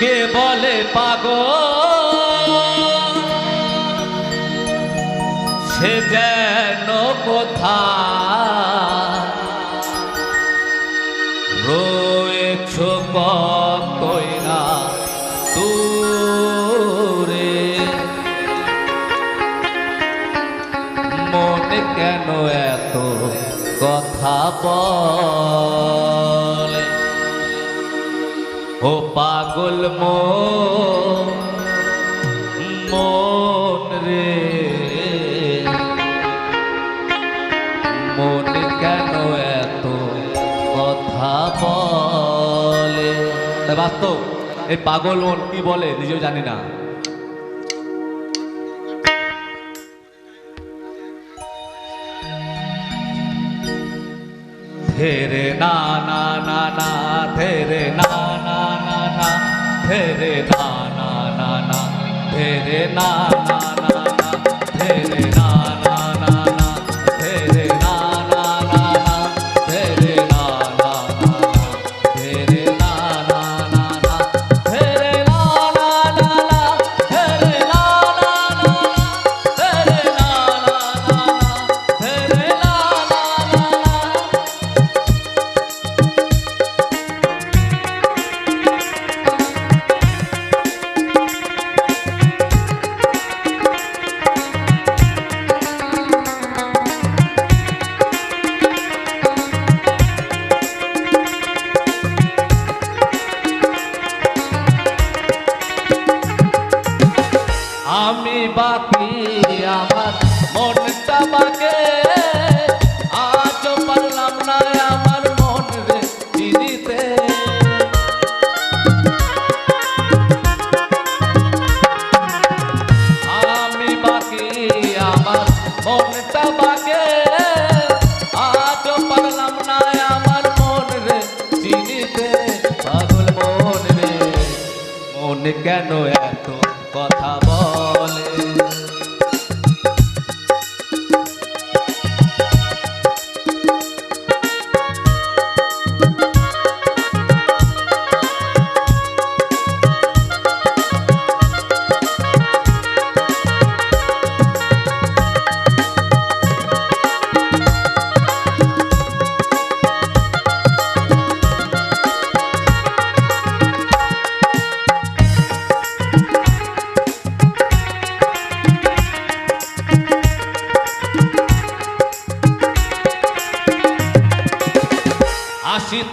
কে বলে পাগল? সে যেন কোথা রয়েছ কতই না মনে কেন এত কথা বলে? ও পাগল মন রে। মন কেন এত কথা বলে? বাস্তব, এই পাগল মন কি বলে নিজেও জানি না। ধেরে না না না না, ধেরে না। রে না না না না রে না। আমার মনটা বাকে আজ পারলাম না আমার মন রে চিনিতে আমি বাকি আমার মনটা বাকে আজ পারলাম না আমার মন রে চিনিতে পাগল মন রে, মন কেন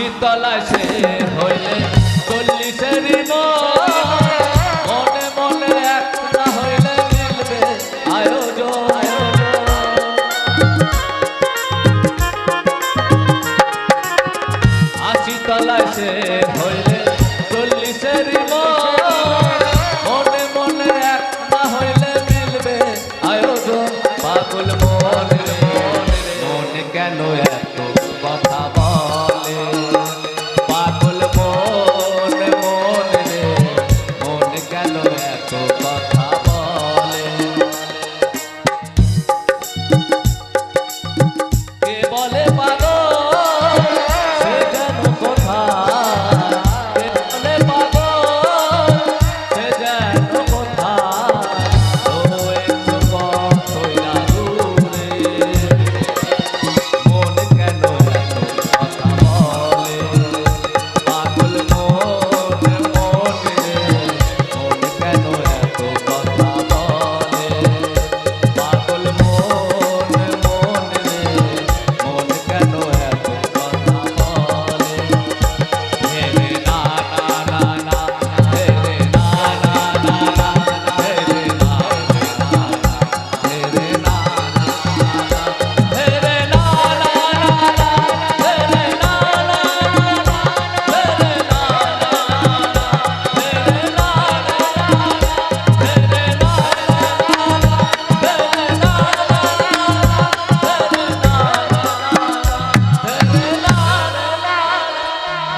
আশি তলায় সে হইলে চল্লিশের মনে মনে এক না হইলে মিলবে আয়োজন আশি তলায় সে হইলে